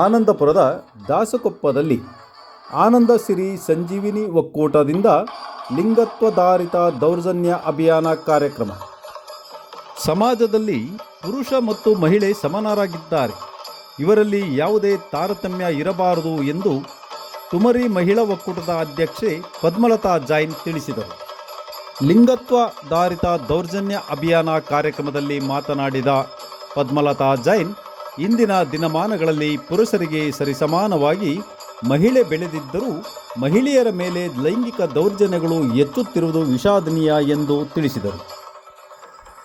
ಆನಂದಪುರದ ದಾಸಕೊಪ್ಪದಲ್ಲಿ ಆನಂದ ಸಿರಿ ಸಂಜೀವಿನಿ ಒಕ್ಕೂಟದಿಂದ ಲಿಂಗತ್ವಧಾರಿತ ದೌರ್ಜನ್ಯ ಅಭಿಯಾನ ಕಾರ್ಯಕ್ರಮ. ಸಮಾಜದಲ್ಲಿ ಪುರುಷ ಮತ್ತು ಮಹಿಳೆ ಸಮನರಾಗಿದ್ದಾರೆ. ಇವರಲ್ಲಿ ಯಾವುದೇ ತಾರತಮ್ಯ ಇರಬಾರದು ಎಂದು ತುಮರಿ ಮಹಿಳಾ ಒಕ್ಕೂಟದ ಅಧ್ಯಕ್ಷೆ ಪದ್ಮಲತಾ ಜೈನ್ ತಿಳಿಸಿದರು. ಲಿಂಗತ್ವಧಾರಿತ ದೌರ್ಜನ್ಯ ಅಭಿಯಾನ ಕಾರ್ಯಕ್ರಮದಲ್ಲಿ ಮಾತನಾಡಿದ ಪದ್ಮಲತಾ ಜೈನ್ ಇಂದಿನ ದಿನಮಾನಗಳಲ್ಲಿ ಪುರುಷರಿಗೆ ಸರಿಸಮಾನವಾಗಿ ಮಹಿಳೆ ಬೆಳೆದಿದ್ದರೂ ಮಹಿಳೆಯರ ಮೇಲೆ ಲೈಂಗಿಕ ದೌರ್ಜನ್ಯಗಳು ಹೆಚ್ಚುತ್ತಿರುವುದು ವಿಷಾದನೀಯ ಎಂದು ತಿಳಿಸಿದರು.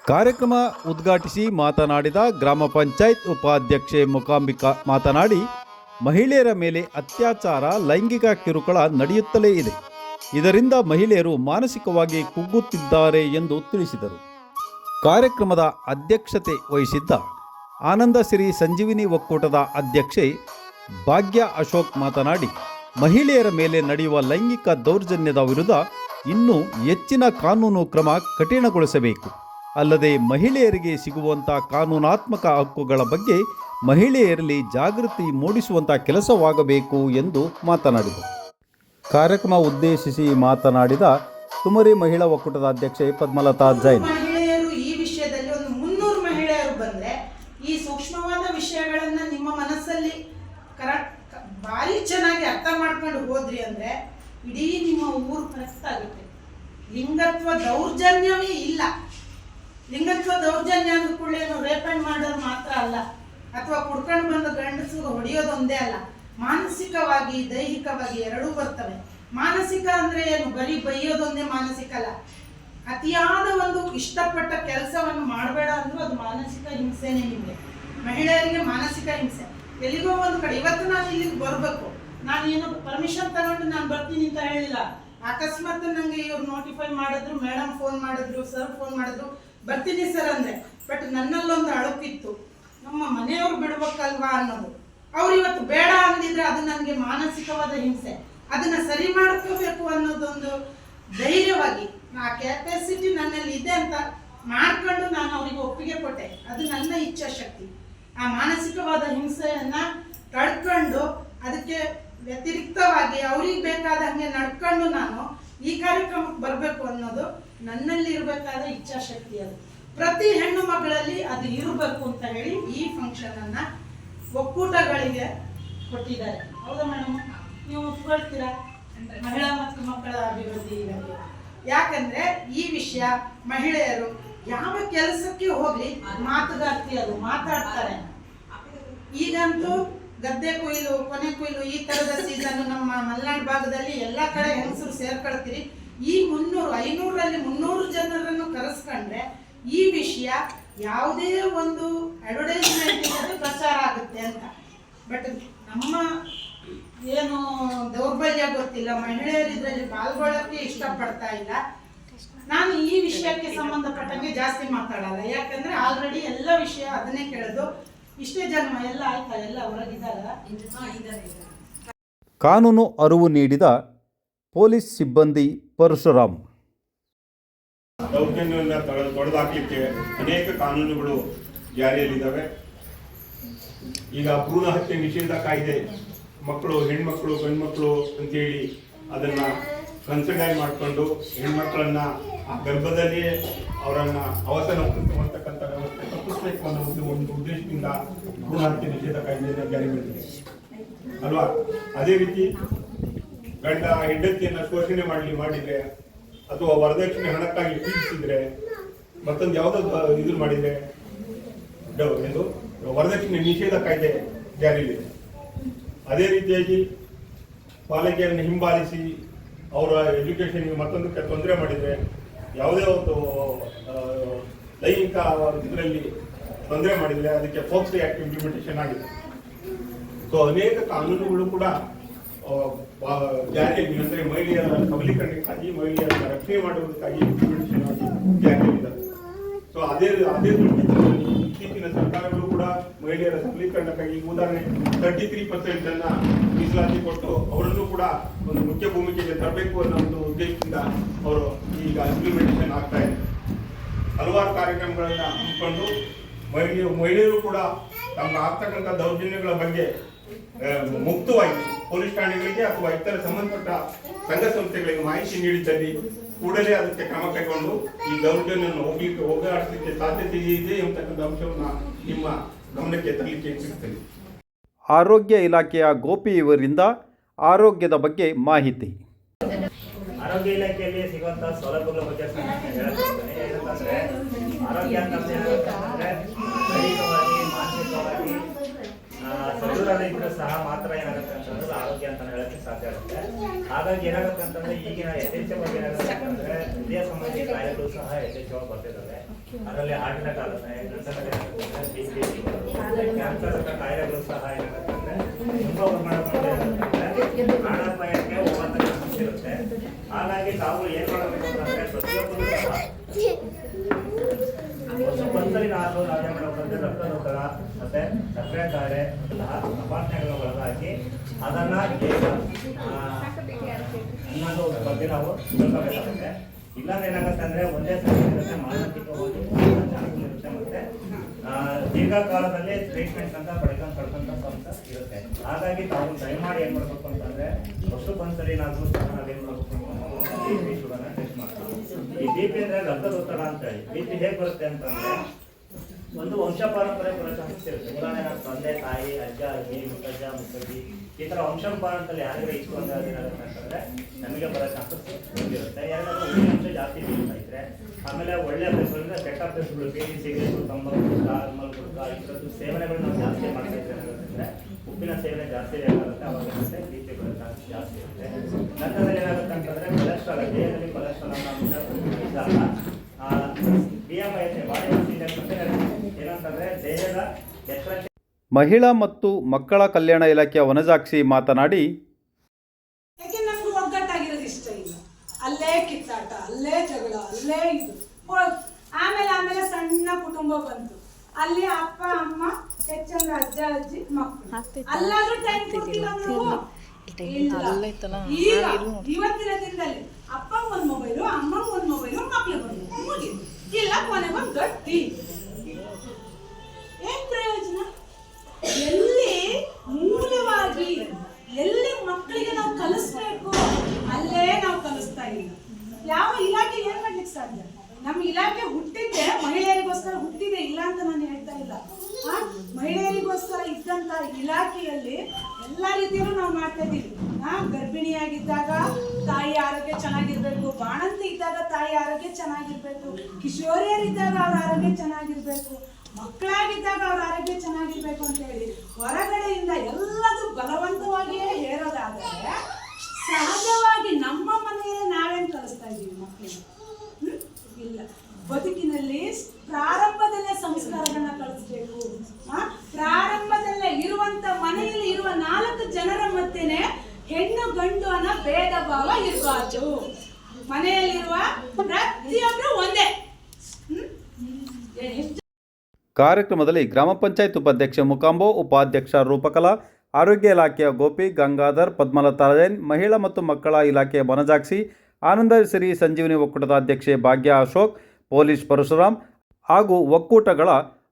ಕಾರ್ಯಕ್ರಮ ಉದ್ಘಾಟಿಸಿ ಮಾತನಾಡಿದ ಗ್ರಾಮ ಪಂಚಾಯತ್ ಉಪಾಧ್ಯಕ್ಷೆ ಮುಕಾಂಬಿಕಾ ಮಾತನಾಡಿ, ಮಹಿಳೆಯರ ಮೇಲೆ ಅತ್ಯಾಚಾರ, ಲೈಂಗಿಕ ಕಿರುಕುಳ ನಡೆಯುತ್ತಲೇ ಇದೆ. ಇದರಿಂದ ಮಹಿಳೆಯರು ಮಾನಸಿಕವಾಗಿ ಕುಗ್ಗುತ್ತಿದ್ದಾರೆ ಎಂದು ತಿಳಿಸಿದರು. ಕಾರ್ಯಕ್ರಮದ ಅಧ್ಯಕ್ಷತೆ ವಹಿಸಿದ್ದ ಆನಂದ ಸಿರಿ ಸಂಜೀವಿನಿ ಒಕ್ಕೂಟದ ಅಧ್ಯಕ್ಷೆ ಭಾಗ್ಯ ಅಶೋಕ್ ಮಾತನಾಡಿ, ಮಹಿಳೆಯರ ಮೇಲೆ ನಡೆಯುವ ಲೈಂಗಿಕ ದೌರ್ಜನ್ಯದ ವಿರುದ್ಧ ಇನ್ನೂ ಹೆಚ್ಚಿನ ಕಾನೂನು ಕ್ರಮ ಕಠಿಣಗೊಳಿಸಬೇಕು. ಅಲ್ಲದೆ ಮಹಿಳೆಯರಿಗೆ ಸಿಗುವಂಥ ಕಾನೂನಾತ್ಮಕ ಹಕ್ಕುಗಳ ಬಗ್ಗೆ ಮಹಿಳೆಯರಲ್ಲಿ ಜಾಗೃತಿ ಮೂಡಿಸುವಂಥ ಕೆಲಸವಾಗಬೇಕು ಎಂದು ಮಾತನಾಡಿದರು. ಕಾರ್ಯಕ್ರಮ ಉದ್ದೇಶಿಸಿ ಮಾತನಾಡಿದ ತುಮರಿ ಮಹಿಳಾ ಒಕ್ಕೂಟದ ಅಧ್ಯಕ್ಷೆ ಪದ್ಮಲತಾ ಜೈನ್ ಮಹಿಳೆಯರು ಈ ವಿಷಯದಲ್ಲಿ ಒಂದು ಮುನ್ನೂರು ಮಹಿಳೆಯರು ಬಂದ್ರೆ ಈ ಸೂಕ್ಷ್ಮವಾದ ವಿಷಯಗಳನ್ನ ನಿಮ್ಮ ಮನಸ್ಸಲ್ಲಿ ಕರೆಕ್ಟ್ ಭಾರಿ ಚೆನ್ನಾಗಿ ಅರ್ಥ ಮಾಡ್ಕೊಂಡು ಹೋದ್ರಿ ಅಂದ್ರೆ ಇಡೀ ನಿಮ್ಮ ಊರು ಕರೆಕ್ಟ್ ಆಗುತ್ತೆ ಲಿಂಗತ್ವ ದೌರ್ಜನ್ಯವೇ ಇಲ್ಲ. ಲಿಂಗತ್ವ ದೌರ್ಜನ್ಯ ಅಂದ ಕೂಡಲೇ ರೇಪ್ ಅಂಡ್ ಮಾಡೋದು ಮಾತ್ರ ಅಲ್ಲ. ಅಥವಾ ಕುಡ್ಕೊಂಡು ಬಂದು ಗಂಡಸರು ಹೊಡೆಯೋದೊಂದೇ ಅಲ್ಲ. ಮಾನಸಿಕವಾಗಿ, ದೈಹಿಕವಾಗಿ ಎರಡೂ ಬರ್ತವೆ. ಮಾನಸಿಕ ಅಂದ್ರೆ ಏನು? ಬರೀ ಬೈಯೋದೊಂದೇ ಮಾನಸಿಕ ಅಲ್ಲ. ಅತಿಯಾದ ಒಂದು ಇಷ್ಟಪಟ್ಟ ಕೆಲಸವನ್ನು ಮಾಡಬೇಡ ಅಂದ್ರೂ ಅದು ಮಾನಸಿಕ ಹಿಂಸೆನೆ ನಿಮಗೆ. ಮಹಿಳೆಯರಿಗೆ ಮಾನಸಿಕ ಹಿಂಸೆ. ಎಲ್ಲಿಗೋ ಒಂದು ಕಡೆ. ಇವತ್ತು ನಾನು ಇಲ್ಲಿಗೆ ಬರಬೇಕು. ನಾನು ಏನು ಪರ್ಮಿಷನ್ ತಗೊಂಡು ನಾನು ಬರ್ತೀನಿ ಅಂತ ಹೇಳಿಲ್ಲ. ಅಕಸ್ಮಾತ್ ನಂಗೆ ಇವ್ರು ನೋಟಿಫೈ ಮಾಡಿದ್ರು ಮೇಡಮ್ ಫೋನ್ ಮಾಡಿದ್ರು ಸರ್ ಫೋನ್ ಮಾಡಿದ್ರು. ಬರ್ತೀನಿ ಸರ್ ಅಂದ್ರೆ. ಬಟ್ ನನ್ನಲ್ಲೊಂದು ಅಳುಕಿತ್ತು. ನಮ್ಮ ಮನೆಯವ್ರು ಬಿಡ್ಬೇಕಲ್ವಾ ಅನ್ನೋದು. ಅವ್ರು ಇವತ್ತು ಬೇಡ ಅಂದಿದ್ರೆ ಅದು ನನಗೆ ಮಾನಸಿಕವಾದ ಹಿಂಸೆ. ಅದನ್ನ ಸರಿ ಮಾಡ್ಕೋಬೇಕು ಅನ್ನೋದೊಂದು ಧೈರ್ಯವಾಗಿ ಆ ಕೆಪಾಸಿಟಿ ನನ್ನಲ್ಲಿ ಇದೆ ಅಂತ ಮಾಡ್ಕೊಂಡು ನಾನು ಅವರಿಗೆ ಒಪ್ಪಿಗೆ ಕೊಟ್ಟೆ. ಅದು ನನ್ನ ಇಚ್ಛಾಶಕ್ತಿ. ಆ ಮಾನಸಿಕವಾದ ಹಿಂಸೆಯನ್ನ ತಡ್ಕೊಂಡು ಅದಕ್ಕೆ ವ್ಯತಿರಿಕ್ತವಾಗಿ ಅವ್ರಿಗೆ ಬೇಕಾದ ಹಂಗೆ ನಡ್ಕೊಂಡು ನಾನು ಈ ಕಾರ್ಯಕ್ರಮಕ್ಕೆ ಬರಬೇಕು ಅನ್ನೋದು ನನ್ನಲ್ಲಿ ಇರಬೇಕಾದ ಇಚ್ಛಾಶಕ್ತಿ ಅದು. ಪ್ರತಿ ಹೆಣ್ಣು ಮಗಳಲ್ಲಿ ಅದು ಇರಬೇಕು ಅಂತ ಹೇಳಿ ಈ ಫಂಕ್ಷನ್ ಅನ್ನ ಒಕ್ಕೂಟಗಳಿಗೆ ಕೊಟ್ಟಿದ್ದಾರೆ. ಹೌದಾ ಮೇಡಮ್ ನೀವು ಒಪ್ಕೊಳ್ತೀರಾ? ಮಹಿಳಾ ಮತ್ತು ಮಕ್ಕಳ ಅಭಿವೃದ್ಧಿ ಬಗ್ಗೆ. ಯಾಕಂದ್ರೆ ಈ ವಿಷಯ ಮಹಿಳೆಯರು ಯಾವ ಕೆಲಸಕ್ಕೆ ಹೋಗ್ಲಿ ಮಾತುಗಾರ್ತಿ ಅದು, ಮಾತಾಡ್ತಾರೆ. ಈಗಂತೂ ಗದ್ದೆ ಕೊಯ್ಲು, ಕೊನೆ ಕೊಯ್ಲು ಈ ತರದ ಸೀಸನ್ ನಮ್ಮ ಮಲೆನಾಡು ಭಾಗದಲ್ಲಿ ಎಲ್ಲಾ ಕಡೆ ಹೆಂಗಸರು ಸೇರ್ಕೊಳ್ತೀರಿ. ಈ ಮುನ್ನೂರು ಐನೂರಲ್ಲಿ ಮುನ್ನೂರು ಜನರನ್ನು ಕರೆಸ್ಕೊಂಡ್ರೆ ಈ ವಿಷಯ ಯಾವುದೇ ಒಂದು ಅಡ್ವರ್ಟೈಸ್ಮೆಂಟ್ ಪ್ರಚಾರ ಆಗುತ್ತೆ ಅಂತ. ಬಟ್ ನಮ್ಮ ಏನು ದೌರ್ಬಲ್ಯ ಗೊತ್ತಿಲ್ಲ. ಮಹಿಳೆಯರು ಇದರಲ್ಲಿ ಪಾಲ್ಗೊಳ್ಳಕ್ಕೆ ಇಷ್ಟಪಡ್ತಾ ಇಲ್ಲ. ನಾನು ಈ ವಿಷಯಕ್ಕೆ ಸಂಬಂಧಪಟ್ಟಂಗೆ ಜಾಸ್ತಿ ಮಾತಾಡಲ್ಲ. ಯಾಕಂದ್ರೆ ಆಲ್ರೆಡಿ ಎಲ್ಲ ವಿಷಯ ಅದನ್ನೇ ಕೇಳೋದು. ಇಷ್ಟೇ ಜನ್ಮ ಎಲ್ಲ ಆಯ್ತಾ? ಎಲ್ಲ ಹೊರಗಿದ್ದಾರೆ? ಕಾನೂನು ಅರಿವು ನೀಡಿದ ಪೊಲೀಸ್ ಸಿಬ್ಬಂದಿ ಪರಶುರಾಮ್. ದೌರ್ಜನ್ಯವನ್ನು ತೊಡೆ- ಅನೇಕ ಕಾನೂನುಗಳು ಜಾರಿಯಲ್ಲಿದ್ದಾವೆ. ಈಗ ಭ್ರೂಣ ಹತ್ಯೆ ನಿಷೇಧ ಕಾಯ್ದೆ ಮಕ್ಕಳು ಹೆಣ್ಮಕ್ಳು ಗಂಡ್ಮಕ್ಳು ಅಂತೇಳಿ ಅದನ್ನ ಕನ್ಸಿಡರ್ ಮಾಡಿಕೊಂಡು ಹೆಣ್ಮಕ್ಳನ್ನ ಆ ಗರ್ಭದಲ್ಲಿಯೇ ಅವರನ್ನ ಅವಸರ ಮಾಡ್ತಕ್ಕಂಥ ವ್ಯವಸ್ಥೆ ತಪ್ಪಿಸ್ಬೇಕು ಅನ್ನೋ ಒಂದು ಉದ್ದೇಶದಿಂದ ಗುಣಹತ್ಯೆ ಹತ್ಯೆ ನಿಷೇಧ ಕಾಯ್ದೆಯನ್ನು ಜಾರಿ ಮಾಡಿದೆ. ಅಲ್ವಾ? ಅದೇ ರೀತಿ ಗಂಡ ಹೆಂಡತಿಯನ್ನ ಶೋಷಣೆ ಮಾಡಲಿ ಮಾಡಿದ್ರೆ ಅಥವಾ ವರದಕ್ಷಿಣೆ ಹಣಕ್ಕಾಗಿ ಪೀಡಿಸಿದ್ರೆ ಮತ್ತೊಂದು ಯಾವುದೋ ಇದು ಮಾಡಿದ್ರೆ ಇದು ವರದಕ್ಷಿಣೆ ನಿಷೇಧ ಕಾಯ್ದೆ ಜಾರಿಯಲ್ಲಿದೆ ಅದೇ ರೀತಿಯಾಗಿ ಪಾಲಕಿಯನ್ನು ಹಿಂಬಾಲಿಸಿ ಅವರ ಎಜುಕೇಶನ್ಗೆ ಮತ್ತೊಂದಕ್ಕೆ ತೊಂದರೆ ಮಾಡಿದ್ರೆ ಯಾವುದೇ ಒಂದು ಲೈಂಗಿಕ ಇದರಲ್ಲಿ ತೊಂದರೆ ಮಾಡಿದ್ರೆ ಅದಕ್ಕೆ ಫೋಕ್ಸ್ ಆಕ್ಟ್ ಇಂಪ್ಲಿಮೆಂಟೇಷನ್ ಆಗಿದೆ. ಸೊ ಅನೇಕ ಕಾನೂನುಗಳು ಕೂಡ ಜಾರಿ ಅಂದ್ರೆ ಮಹಿಳೆಯರ ಸಬಲೀಕರಣಕ್ಕಾಗಿ, ಮಹಿಳೆಯರ ರಕ್ಷಣೆ ಮಾಡುವುದಕ್ಕಾಗಿ ಇಂಪ್ಲಿಮೆಂಟೇಷನ್ ಆಗಿ ಜಾರಿಯಲ್ಲಿದ್ದಾರೆ ಸೊ ಅದೇ ಅದೇ ಇತ್ತೀಚಿನ ಸರ್ಕಾರಗಳು ಮಹಿಳೆಯರ ಸಬಲೀಕರಣಕ್ಕಾಗಿ ಉದಾಹರಣೆ ತರ್ಟಿ ತ್ರೀ ಪರ್ಸೆಂಟ್ ಅನ್ನ ಮೀಸಲಾತಿ ಕೊಟ್ಟು ಅವರನ್ನು ಕೂಡ ಒಂದು ಮುಖ್ಯ ಭೂಮಿಕೆಗೆ ತರಬೇಕು ಅನ್ನೋ ಒಂದು ಉದ್ದೇಶದಿಂದ ಅವರು ಈಗ ಇಂಪ್ಲಿಮೆಂಟೇಷನ್ ಆಗ್ತಾ ಇದೆ. ಹಲವಾರು ಕಾರ್ಯಕ್ರಮಗಳನ್ನ ಹಮ್ಮಿಕೊಂಡು ಮಹಿಳೆಯರು ಮಹಿಳೆಯರು ಕೂಡ ತಮ್ಮ ಆಗ್ತಕ್ಕಂಥ ದೌರ್ಜನ್ಯಗಳ ಬಗ್ಗೆ ಮುಕ್ತವಾಗಿ ಪೊಲೀಸ್ ಠಾಣೆಗಳಿಗೆ ಅಥವಾ ಇತರ ಸಂಬಂಧಪಟ್ಟ ಸಂಘ ಸಂಸ್ಥೆಗಳಿಗೆ ಮಾಹಿತಿ ನೀಡಿದ್ದಲ್ಲಿ ಕೂಡಲೇ ಅದಕ್ಕೆ ಕ್ರಮ ಕೈಗೊಂಡು ಈ ದೌರ್ಜನ್ಯವನ್ನು ಹೋಗ್ಲಿಕ್ಕೆ ಹೋಗಲಾಡಿಸಲಿಕ್ಕೆ ಸಾಧ್ಯತೆ ಇದೆ ಎಂಬತಕ್ಕಂಥ ಅಂಶವನ್ನು ನಿಮ್ಮ ಗಮನಕ್ಕೆ ತರಲಿಕ್ಕೆ ಇಚ್ಛಿಸುತ್ತೇನೆ ಆರೋಗ್ಯ ಇಲಾಖೆಯ ಗೋಪಿ ಇವರಿಂದ ಆರೋಗ್ಯದ ಬಗ್ಗೆ ಮಾಹಿತಿ. ಆರೋಗ್ಯ ಇಲಾಖೆಯಲ್ಲಿ ಸಿಗುವಂತಹ ಸೌಲಭ್ಯಗಳ ಬಗ್ಗೆ ಆರೋಗ್ಯ ಅಂತಂದ್ರೆ ಏನಂತಂದ್ರೆ ದೈಹಿಕವಾಗಿ ಮಾನಸಿಕವಾಗಿ ಆ, ಸದೃಢರಿದ್ರೂ ಸಹ ಮಾತ್ರ ಏನಾಗುತ್ತೆ ಅಂತಂದ್ರೆ ಆರೋಗ್ಯ ಅಂತ ಹೇಳಕ್ಕೆ ಸಾಧ್ಯ ಆಗುತ್ತೆ. ಹಾಗಾಗಿ ಏನಾಗುತ್ತೆ ಅಂತಂದ್ರೆ ಈಗಿನ ಯಥೇಚ್ಛವಾಗಿ ಏನಾಗುತ್ತೆ ಅಂತಂದ್ರೆ ಹೃದಯ ಸಂಬಂಧಿ ಕಾಯಿಲೆಗಳು ಸಹ ಯಥೇಚ್ಛವಾಗಿ ಬರ್ತಿದ್ದಾವೆ. ಅದರಲ್ಲಿ ಹಾರ್ಟ್ ಅಟ್ಯಾಕ್ ಆಗುತ್ತೆ ಕ್ಯಾನ್ಸರ್ ಕಾಯಿಲೆಗಳು ಸಹ ಏನಾಗುತ್ತೆ ಅಂದ್ರೆ ತುಂಬಾ ಪ್ರಾಣಾಪಾಯಕ್ಕೆ ಇರುತ್ತೆ. ಹಾಗಾಗಿ ತಾವು ಏನ್ ಮಾಡಬೇಕು ಅಂತಂದ್ರೆ ಪ್ರತಿಯೊಬ್ಬರು ಸಹ ಒಂದ್ಸಲಿ ನಾವು ನಾವೇನ್ ಮಾಡಬೇಕಂದ್ರೆ ರಕ್ತದೊತ್ತಡ ಮತ್ತೆ ಸಕ್ಕರೆ ಕಾಯಿಲೆ ತಪಾಸಣೆಗಳ ಒಳಗಾಕಿ ಅದನ್ನ ಇನ್ನೊಂದು ಬಗ್ಗೆ ನಾವು ತಿಳ್ಕೊಬೇಕಾಗುತ್ತೆ. ಇಲ್ಲಾಂದ್ರೆ ಏನಾಗುತ್ತೆ ಅಂದ್ರೆ ಒಂದೇ ಇರುತ್ತೆ ಮಾನಸಿಕವಾಗಿ ಇರುತ್ತೆ ಮತ್ತೆ ದೀರ್ಘಕಾಲದಲ್ಲಿ ಟ್ರೀಟ್ಮೆಂಟ್ ಅಂತ ಪಡ್ಕೊಂಡ್ ಪಡ್ಕೊಂತ ಅಂತ ಇರುತ್ತೆ. ಹಾಗಾಗಿ ತಾವು ದಯಮಾಡಿ ಏನ್ ಮಾಡ್ಬೇಕು ಅಂತಂದ್ರೆ ವರ್ಷಕ್ಕೊಂದ್ಸಲಿ ನಾವು ನಾವೇನ್ ಮಾಡ್ಬೇಕು ಬಿ ಪಿ ಟೆಸ್ಟ್ ಮಾಡ್ತೀವಿ. ಈ ಬಿ ಪಿ ಅಂದ್ರೆ ಅಂತ ಹೇಳಿ. ಬಿ ಪಿ ಹೇಗೆ ಬರುತ್ತೆ ಅಂತಂದ್ರೆ ಒಂದು ವಂಶ ಪರಂಪರೆ ಇರುತ್ತೆ ಉದಾಹರಣೆ ತಂದೆ, ತಾಯಿ, ಅಜ್ಜ ಅಜ್ಜಿ ಮುತ್ತಜ್ಜ, ಮುತ್ತಜ್ಜಿ ಈ ತರ ವಂಶ ಪರಂಪರೆ ಯಾರಿಗೂ ಅಂತಂದ್ರೆ ನಮಗೆ ಬರೋ ಚಾನ್ಸಸ್ ಬಂದಿರುತ್ತೆ. ಅಂಶ ಜಾಸ್ತಿ ತಿಂತಾ ಇದ್ರೆ ಆಮೇಲೆ ಒಳ್ಳೆ ಅಭ್ಯಾಸಗಳಿಂದ ಕೆಟ್ಟ ಅಭ್ಯಾಸಗಳು ಬೀಡಿ ಸಿಗರೇಟು ತಂಬಾಕು ನಾರ್ಮಲ್ ಗುಡ್ಕ ಈ ಥರದ್ದು ಸೇವನೆಗಳು ನಾವು ಜಾಸ್ತಿ ಮಾಡ್ತಾ ಇದ್ರೆ ಉಪ್ಪಿನ ಸೇವನೆ ಜಾಸ್ತಿ ಆಗುತ್ತೆ ಅವಾಗ ಏನಾಗುತ್ತೆ ಬಿ ಪಿ ಬರೋ ಚಾನ್ಸ್ ಜಾಸ್ತಿ ಇರುತ್ತೆ ನಂತರದಲ್ಲಿ ಏನಾಗುತ್ತೆ ಅಂತಂದ್ರೆ ಕೊಲೆಸ್ಟ್ರಾಲ್ ದೇಹದಲ್ಲಿ ಕೊಲೆಸ್ಟ್ರಾಲ್ ಅನ್ನೋ ಅಂಶ ಇದ್ದಾಗ B M I body mass index ಅಂತ ಹೇಳ್ತೀವಿ. ಏನಂತಂದ್ರೆ ದೇಹದ ಎತ್ತರ ಮಹಿಳಾ ಮತ್ತು ಮಕ್ಕಳ ಕಲ್ಯಾಣ ಇಲಾಖೆಯ ವನಜಾಕ್ಷಿ ಮಾತನಾಡಿ ಯಾಕೆ ನಮ್ಗೆ ಒಗ್ಗಟ್ಟಾಗಿರೋದು ಇಷ್ಟ ಇಲ್ಲ? ಅಲ್ಲೇ ಕಿತ್ತಾಟ ಅಲ್ಲೇ ಜಗಳ ಅಲ್ಲೇ ಇದು. ಆಮೇಲೆ ಆಮೇಲೆ ಸಣ್ಣ ಕುಟುಂಬ ಬಂತು. ಅಲ್ಲಿ ಅಪ್ಪ ಅಮ್ಮ ಹೆಚ್ಚಂದ್ರೆ ಅಜ್ಜ ಅಜ್ಜಿ ಮಕ್ಕಳು ಅಲ್ಲಾದ್ರೂ ಟೈಮ್ ಕೊಡ್ತಿಲ್ಲ ಇವತ್ತಿನ ದಿನದಲ್ಲಿ ಅಪ್ಪ ಒಂದ್ ಮೊಬೈಲು ಅಮ್ಮಂಗ್ ಹುಟ್ಟಿದ್ದೆ ಮಹಿಳೆಯರಿಗೋಸ್ಕರ ಹುಟ್ಟಿದೆ ಇಲ್ಲ ಅಂತ ನಾನು ಹೇಳ್ತಾ ಇಲ್ಲ. ಮಹಿಳೆಯರಿಗೋಸ್ಕರ ಇದ್ದಂತ ಇಲಾಖೆಯಲ್ಲಿ ಎಲ್ಲಾ ರೀತಿಯಲ್ಲೂ ನಾವು ಮಾಡ್ತಾ ಇದ್ದೀವಿ. ಆ, ಗರ್ಭಿಣಿಯಾಗಿದ್ದಾಗ ತಾಯಿ ಆರೋಗ್ಯ ಚೆನ್ನಾಗಿರ್ಬೇಕು ಬಾಣಂತಿ ಇದ್ದಾಗ ತಾಯಿ ಆರೋಗ್ಯ ಚೆನ್ನಾಗಿರ್ಬೇಕು ಕಿಶೋರಿಯರಿದ್ದಾಗ ಅವ್ರ ಆರೋಗ್ಯ ಚೆನ್ನಾಗಿರ್ಬೇಕು ಮಕ್ಕಳಾಗಿದ್ದಾಗ ಅವ್ರ ಆರೋಗ್ಯ ಚೆನ್ನಾಗಿರ್ಬೇಕು ಅಂತ ಹೇಳಿ ಹೊರಗಡೆಯಿಂದ ಎಲ್ಲದು ಬಲವಂತವಾಗಿಯೇ ಹೇರೋದಾದರೆ ಸಹಜವಾಗಿ ನಮ್ಮ ಮನೆಯಲ್ಲೇ ನಾವೇನ್ ಕಲಿಸ್ತಾ ಇದ್ದೀವಿ ಮಕ್ಕಳಿಗೆ? ಬದುಕಿನಲ್ಲಿ ಪ್ರಾರಂಭದಲ್ಲೇ ಸಂಸ್ಕಾರಗಳನ್ನ ಕಳಿಸ್ಬೇಕು? ಪ್ರಾರಂಭದಲ್ಲೇ ಇರುವಂತ ಮನೆಯಲ್ಲಿ ಇರುವ ನಾಲ್ಕು ಜನರ ಮಧ್ಯೆನೆ ಹೆಣ್ಣು ಗಂಡು ಅನ್ನೋ ಭೇದ ಭಾವ ಇರಬಾರ್ದು. ಮನೆಯಲ್ಲಿರುವ ಪ್ರತಿಯೊಬ್ಬರು ಒಂದೇ. ಕಾರ್ಯಕ್ರಮದಲ್ಲಿ ಗ್ರಾಮ ಪಂಚಾಯತ್ ಉಪಾಧ್ಯಕ್ಷ ಮುಕಾಂಬೋ, ಉಪಾಧ್ಯಕ್ಷ ರೂಪಕಲಾ, ಆರೋಗ್ಯ ಇಲಾಖೆಯ ಗೋಪಿ ಗಂಗಾಧರ್, ಪದ್ಮಲತಾ ಜೈನ್ ಮಹಿಳಾ ಮತ್ತು ಮಕ್ಕಳ ಇಲಾಖೆಯ ಬನಜಾಕ್ಷಿ ಆನಂದ ಶ್ರೀ ಸಂಜೀವನಿ ಒಕ್ಕೂಟದ ಅಧ್ಯಕ್ಷೆ ಭಾಗ್ಯ ಅಶೋಕ್ ಪೊಲೀಸ್ ಪರಶುರಾಮ್ ಹಾಗೂ ಒಕ್ಕೂಟಗಳ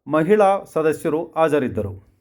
ಮಹಿಳಾ ಸದಸ್ಯರು ಹಾಜರಿದ್ದರು.